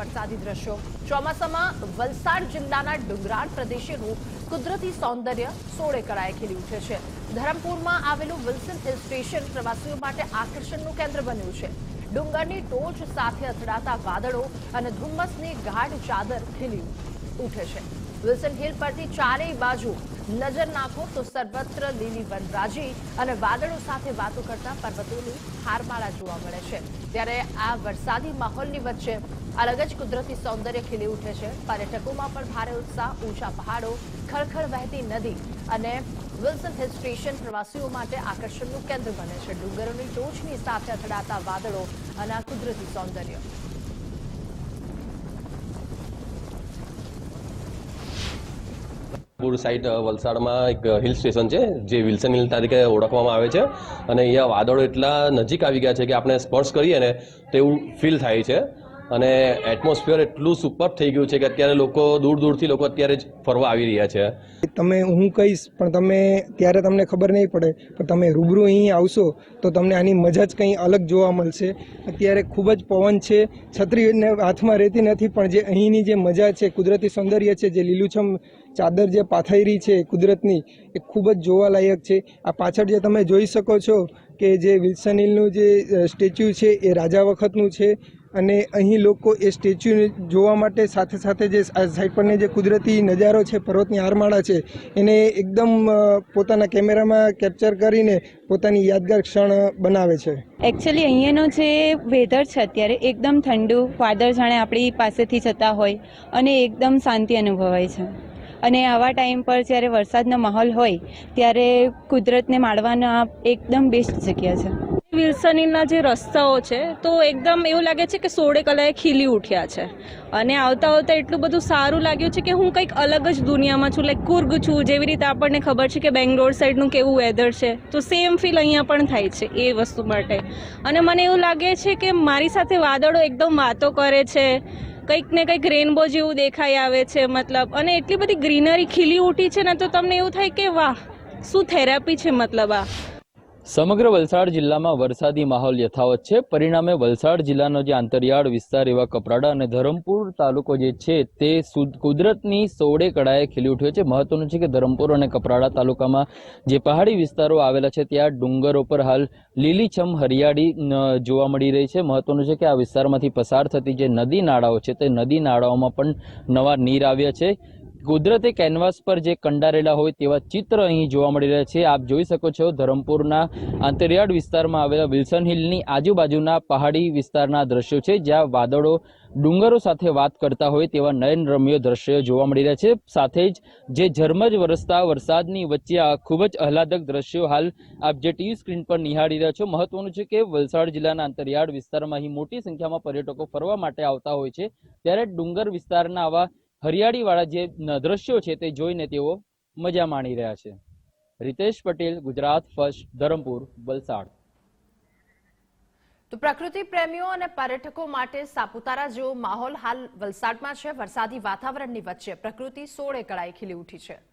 વરસાદી દ્રશ્યો. ચોમાસામાં વલસાડ જિલ્લાના ડુંગરાળ પ્રદેશોનું કુદરતી સૌંદર્ય સોળે કળાએ ખીલી ઉઠે છે. ધરમપુરમાં આવેલું વિલ્સન હિલ સ્ટેશન પ્રવાસીઓ માટે આકર્ષણનું કેન્દ્ર બન્યું છે. ડુંગરની ટોચ સાથે અથડાતા વાદળો અને ધુમ્મસની ગાઢ ચાદર ખીલી ઉઠે છે. વિલ્સન હિલ પરથી ચારેય બાજુ નજર નાખો તો સર્વત્ર લીલી વનરાજી અને વાદળો સાથે વાતો કરતા પર્વતોની હારમાળા જોવા મળે છે. ત્યારે આ વરસાદી માહોલની વચ્ચે અલગ જ કુદરતી સૌંદર્ય ખીલી ઉઠે છે. પર્યટકોમાં પણ ભારે ઉત્સાહ, ઊંચા પહાડો, ખળખળ વહેતી નદી અને વિલ્સન હિલ સ્ટેશન પ્રવાસીઓ માટે આકર્ષણનું કેન્દ્ર બને છે. ડુંગરોની ટોચની સાથે અથડાતા વાદળો અને આ કુદરતી સૌંદર્ય. પૂર સાઈડ વલસાડમાં એક હિલ સ્ટેશન છે, જે વિલ્સન હિલ તરીકે ઓળખવામાં આવે છે. અને અહીંયા વાદળો એટલા નજીક આવી ગયા છે કે આપણે સ્પર્શ કરીએ ને તો એવું ફીલ થાય છે. અને એટમોસ્ફિયર એટલું સુપર થઈ ગયું છે કે અત્યારે લોકો દૂર દૂરથી લોકો અત્યારે જ ફરવા આવી રહ્યા છે. તમે, હું કહીશ, પણ તમે, ત્યારે તમને ખબર નહીં પડે, પણ તમે રૂબરૂ અહીં આવશો, તો તમને આની મજા જ કંઈ અલગ જોવા મળશે. અત્યારે ખૂબ જ પવન છે, છત્રીને હાથમાં રહેતી નથી, પણ જે અહીંની જે મજા છે, કુદરતી સૌંદર્ય છે, જે લીલુંછમ ચાદર જે પાથરી છે કુદરતની, એ ખૂબ જ જોવાલાયક છે. આ પાછળ જે તમે જોઈ શકો છો કે જે વિલ્સન હિલનું જે સ્ટેચ્યુ છે, એ રાજા વખતનું છે અને અહીં લોકો એ સ્ટેચ્યુને જોવા માટે સાથે સાથે જે સાઈડ પરને જે કુદરતી નજારો છે, પર્વતની હારમાળા છે, એને એકદમ પોતાના કેમેરામાં કેપ્ચર કરીને પોતાની યાદગાર ક્ષણ બનાવે છે. એકચ્યુઅલી અહીંયાનો જે વેધર છે અત્યારે એકદમ ઠંડુ, વાદળ જાણે આપણી પાસેથી જતા હોય અને એકદમ શાંતિ અનુભવાય છે. અને આવા ટાઈમ પર જ્યારે વરસાદનો માહોલ હોય, ત્યારે કુદરતને માણવાના એકદમ બેસ્ટ જગ્યા છે. વિલ્સન હિલના જે રસ્તાઓ છે, તો એકદમ એવું લાગે છે કે સોળે કલાએ ખીલી ઉઠ્યા છે. અને આવતા આવતા એટલું બધું સારું લાગ્યું છે કે હું કંઈક અલગ જ દુનિયામાં છું લાઈક કુર્ગ છું, જેવી રીતે આપણને ખબર છે કે બેંગ્લોર સાઈડનું કેવું વેધર છે. તો સેમ ફીલ અહીંયા પણ થાય છે એ વસ્તુ માટે. અને મને એવું લાગે છે કે મારી સાથે વાદળો એકદમ વાતો કરે છે, કંઈક ને કંઈક રેનબો જેવું દેખાઈ આવે છે, મતલબ. અને એટલી બધી ગ્રીનરી ખીલી ઉઠી છે ને, તો તમને એવું થાય કે વાહ, શું થેરાપી છે મતલબ આ? સમગ્ર વલસાડ જિલ્લામાં વરસાદી માહોલ યથાવત છે. પરિણામે વલસાડ જિલ્લાનો જે આંતરિયાળ વિસ્તાર એવા કપરાડા અને ધરમપુર તાલુકો જે છે તે કુદરતની સોળે કળાએ ખીલી ઉઠ્યો છે. મહત્વનું છે કે ધરમપુર અને કપરાડા તાલુકામાં જે પહાડી વિસ્તારો આવેલા છે ત્યાં ડુંગરો પર હાલ લીલીછમ હરિયાળી જોવા મળી રહી છે. મહત્વનું છે કે આ વિસ્તારમાંથી પસાર થતી જે નદી નાળાઓ છે તે નદી નાળાઓમાં પણ નવા નીર આવ્યા છે. કુદરતે કેનવાસ પર જે કંડારેલા હોય તેવા ચિત્ર અહીં જોવા મળી રહ્યા છે. આપ જોઈ શકો છો ધરમપુરના આંતરિયાળ વિસ્તારમાં આવેલા વિલ્સન હિલની આજુબાજુના પહાડી વિસ્તારના દ્રશ્યો છે, જ્યાં વાદળો ડુંગરો સાથે વાત કરતા હોય તેવા નયનરમ્ય દ્રશ્યો જોવા મળી રહ્યા છે. સાથે જ જે ઝરમજ વરસતા વરસાદની વચ્ચે આ ખૂબ જ આહલાદક દ્રશ્યો હાલ આપ જે ટીવી સ્ક્રીન પર નિહાળી રહ્યા છો, મહત્વનું છે કે વલસાડ જિલ્લાના અંતરિયાળ વિસ્તારમાં અહીં મોટી સંખ્યામાં પર્યટકો ફરવા માટે આવતા હોય છે. ત્યારે ડુંગર વિસ્તારના આવા હરિયાળીવાળા જે દ્રશ્યો છે તે જોઈને તેઓ મજા માણી રહ્યા છે. રિતેશ પટેલ, ગુજરાત ફર્સ્ટ, ધરમપુર, વલસાડ. તો પ્રકૃતિ પ્રેમીઓ અને પર્યટકો માટે સાપુતારા જેવો માહોલ હાલ વલસાડમાં છે. વરસાદી વાતાવરણની વચ્ચે પ્રકૃતિ સોળે કળાએ ખીલી ઉઠી છે.